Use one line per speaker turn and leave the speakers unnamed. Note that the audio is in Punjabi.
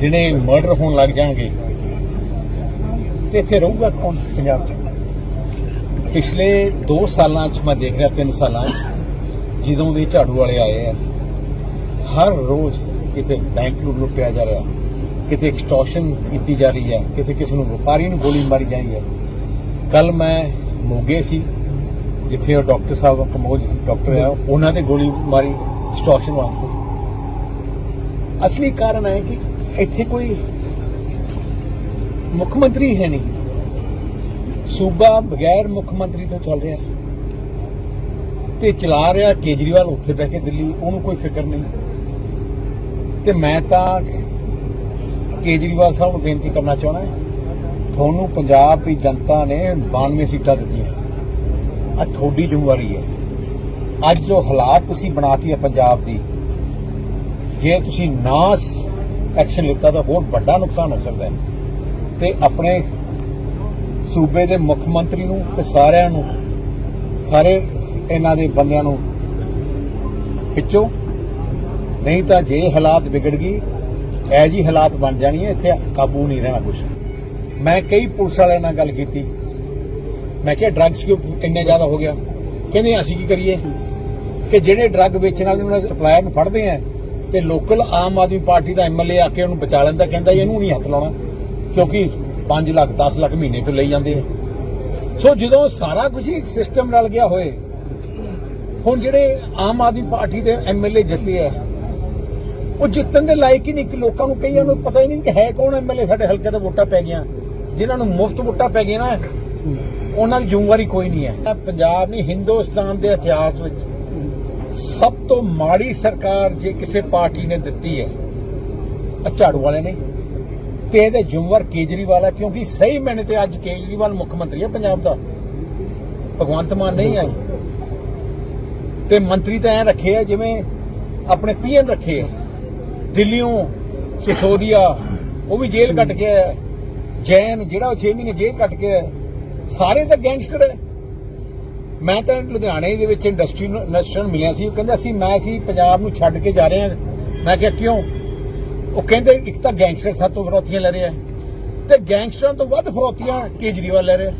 ਦਿਨੇ ਮਰਡਰ ਹੋਣ ਲੱਗ ਜਾਣਗੇ, ਤੇ ਇੱਥੇ ਰਹੂਗਾ ਕੌਣ ਪੰਜਾਬ 'ਚ? ਪਿਛਲੇ 2 ਸਾਲਾਂ 'ਚ, ਮੈਂ ਦੇਖ ਰਿਹਾ 3 ਸਾਲਾਂ 'ਚ, ਜਦੋਂ ਦੇ ਝਾੜੂ ਵਾਲੇ ਆਏ ਆ, ਹਰ ਰੋਜ਼ ਕਿਤੇ ਬੈਂਕ ਨੂੰ ਲੁੱਟਿਆ ਜਾ ਰਿਹਾ, ਕਿਤੇ ਐਕਸਟੋਰਸ਼ਨ ਕੀਤੀ ਜਾ ਰਹੀ ਹੈ, ਕਿਤੇ ਕਿਸੇ ਨੂੰ ਵਪਾਰੀ ਨੂੰ ਗੋਲੀ ਮਾਰੀ ਜਾ ਰਹੀ ਹੈ। ਕੱਲ ਮੈਂ ਮੋਗੇ ਸੀ, ਜਿੱਥੇ ਉਹ ਡਾਕਟਰ ਸਾਹਿਬ ਕਮੋਜ ਡਾਕਟਰ ਆ, ਉਹਨਾਂ ਤੇ ਗੋਲੀ ਮਾਰੀ ਐਕਸਟੋਰਸ਼ਨ ਵਾਸਤੇ। ਅਸਲੀ ਕਾਰਨ ਹੈ ਕਿ ਇੱਥੇ ਕੋਈ ਮੁੱਖ ਮੰਤਰੀ ਹੈ ਨਹੀਂ। ਸੂਬਾ ਬਗੈਰ ਮੁੱਖ ਮੰਤਰੀ ਤੋਂ ਚੱਲ ਰਿਹਾ। ਤੇ ਚਲਾ ਰਿਹਾ ਕੇਜਰੀਵਾਲ ਉੱਥੇ ਬਹਿ ਕੇ ਦਿੱਲੀ, ਉਹਨੂੰ ਕੋਈ ਫਿਕਰ ਨਹੀਂ। ਤੇ ਮੈਂ ਤਾਂ ਕੇਜਰੀਵਾਲ ਸਾਹਿਬ ਨੂੰ ਬੇਨਤੀ ਕਰਨਾ ਚਾਹਣਾ ਤੁਹਾਨੂੰ ਪੰਜਾਬ ਦੀ ਜਨਤਾ ਨੇ 92 ਸੀਟਾਂ ਦਿੱਤੀਆਂ। ਆ ਤੁਹਾਡੀ ਜ਼ਿੰਮੇਵਾਰੀ ਹੈ। ਅੱਜ ਜੋ ਹਾਲਾਤ ਤੁਸੀਂ ਬਣਾਤੀ ਹੈ ਪੰਜਾਬ ਦੀ, ਜੇ ਤੁਸੀਂ ਨਾ ਐਕਸ਼ਨ ਲਿੱਤਾ ਤਾਂ ਬਹੁਤ ਵੱਡਾ ਨੁਕਸਾਨ ਹੋ ਸਕਦਾ ਹੈ। ਤੇ ਆਪਣੇ ਸੂਬੇ ਦੇ ਮੁੱਖ ਮੰਤਰੀ ਨੂੰ ਤੇ ਸਾਰਿਆਂ ਨੂੰ, ਸਾਰੇ ਇਹਨਾਂ ਦੇ ਬੰਦਿਆਂ ਨੂੰ ਖਿੱਚੋ। ਨਹੀਂ ਤਾਂ ਜੇ ਹਾਲਾਤ ਵਿਗੜ ਗਈ ਐ ਜੀ ਹਾਲਾਤ ਬਣ ਜਾਣੀ ਹੈ, ਇੱਥੇ ਕਾਬੂ ਨਹੀਂ ਰਹਿਣਾ ਕੁਝ ਮੈਂ ਕਈ ਪੁਲਿਸ ਵਾਲਿਆਂ ਨਾਲ ਗੱਲ ਕੀਤੀ। ਮੈਂ ਕਿਹਾ ਡਰੱਗਸ ਕਿਉਂ ਇੰਨੇ ਜ਼ਿਆਦਾ ਹੋ ਗਿਆ? ਕਹਿੰਦੇ, ਅਸੀਂ ਕੀ ਕਰੀਏ? ਕਿ ਜਿਹੜੇ ਡਰੱਗ ਵੇਚਣ ਵਾਲੇ ਉਹਨਾਂ ਦੇ ਸਪਲਾਇਰ ਨੂੰ ਫੜਦੇ ਆ ਤੇ ਲੋਕਲ ਆਮ ਆਦਮੀ ਪਾਰਟੀ ਦਾ ਐਮਐਲਏ ਆ ਕੇ ਉਹਨੂੰ ਬਚਾ ਲੈਂਦਾ, ਕਹਿੰਦਾ ਇਹਨੂੰ ਨਹੀਂ ਹੱਥ ਲਾਉਣਾ, ਕਿਉਂਕਿ 5 ਲੱਖ 10 ਲੱਖ ਮਹੀਨੇ ਤੋਂ ਲਈ ਜਾਂਦੇ ਆ। ਸੋ ਜਦੋਂ ਸਾਰਾ ਕੁਝ ਹੀ ਸਿਸਟਮ ਰਲ ਗਿਆ ਹੋਏ, ਹੁਣ ਜਿਹੜੇ ਆਮ ਆਦਮੀ ਪਾਰਟੀ ਦੇ ਐਮਐਲਏ ਜਿੱਤੇ ਆ, ਉਹ ਜਿੱਤਣ ਦੇ ਲਾਇਕ ਹੀ ਨਹੀਂ ਲੋਕਾਂ ਨੂੰ ਕਈਆਂ ਨੂੰ ਪਤਾ ਹੀ ਨਹੀਂ ਕਿ ਹੈ ਕੌਣ ਐਮਐਲਏ ਸਾਡੇ ਹਲਕੇ ਤੇ ਵੋਟਾਂ ਪੈ ਗਈਆਂ। ਜਿਨ੍ਹਾਂ ਨੂੰ ਮੁਫਤ ਵੋਟਾਂ ਪੈ ਗਈਆਂ ਨਾ, ਉਹਨਾਂ ਦੀ ਜ਼ਿੰਮੇਵਾਰੀ ਕੋਈ ਨਹੀਂ ਹੈ। ਪੰਜਾਬ ਨਹੀਂ, ਹਿੰਦੁਸਤਾਨ ਦੇ ਇਤਿਹਾਸ ਵਿੱਚ ਸਭ ਤੋਂ ਮਾੜੀ ਸਰਕਾਰ ਜੇ ਕਿਸੇ ਪਾਰਟੀ ਨੇ ਦਿੱਤੀ ਹੈ ਝਾੜੂ ਵਾਲੇ ਨੇ ਤੇ ਇਹਦੇ ਜ਼ਿੰਮੇਵਾਰ ਕੇਜਰੀਵਾਲ ਹੈ ਕਿਉਂਕਿ ਸਹੀ ਮੈਨੇ ਤੇ ਅੱਜ ਕੇਜਰੀਵਾਲ ਮੁੱਖ ਮੰਤਰੀ ਹੈ ਪੰਜਾਬ ਦਾ। ਭਗਵੰਤ ਮਾਨ ਨਹੀਂ ਆਈ ਤੇ ਮੰਤਰੀ ਤਾਂ ਐ ਰੱਖੇ ਆ, ਜਿਵੇਂ ਆਪਣੇ ਪੀਐਮ ਰੱਖੇ ਆ। ਦਿੱਲੀੋਂ ਸਿਸੋਦੀਆ, ਉਹ ਵੀ ਜੇਲ੍ਹ ਕੱਟ ਕੇ ਆਇਆ। ਜੈਨ, ਜਿਹੜਾ ਉਹ 6 ਮਹੀਨੇ ਜੇਲ੍ਹ ਕੱਟ ਕੇ ਆਇਆ। ਸਾਰੇ ਤਾਂ ਗੈਂਗਸਟਰ ਹੈ ਮੈਂ ਤਾਂ ਲੁਧਿਆਣੇ ਦੇ ਵਿੱਚ ਇੰਡਸਟਰੀ ਨੂੰ ਇੰਡਸਟਰੀਅਲ ਮਿਲਿਆ ਸੀ। ਉਹ ਕਹਿੰਦਾ, ਅਸੀਂ ਮੈਂ ਸੀ ਪੰਜਾਬ ਨੂੰ ਛੱਡ ਕੇ ਜਾ ਰਹੇ ਹਾਂ। ਮੈਂ ਕਿਹਾ, ਕਿਉਂ? ਉਹ ਕਹਿੰਦੇ, ਇੱਕ ਤਾਂ ਗੈਂਗਸਟਰ ਸਾਤੋਂ ਫਰੋਤੀਆਂ ਲੈ ਰਿਹਾ ਤੇ ਗੈਂਗਸਟਰਾਂ ਤੋਂ ਵੱਧ ਫਰੋਤੀਆਂ ਕੇਜਰੀਵਾਲ ਲੈ ਰਿਹਾ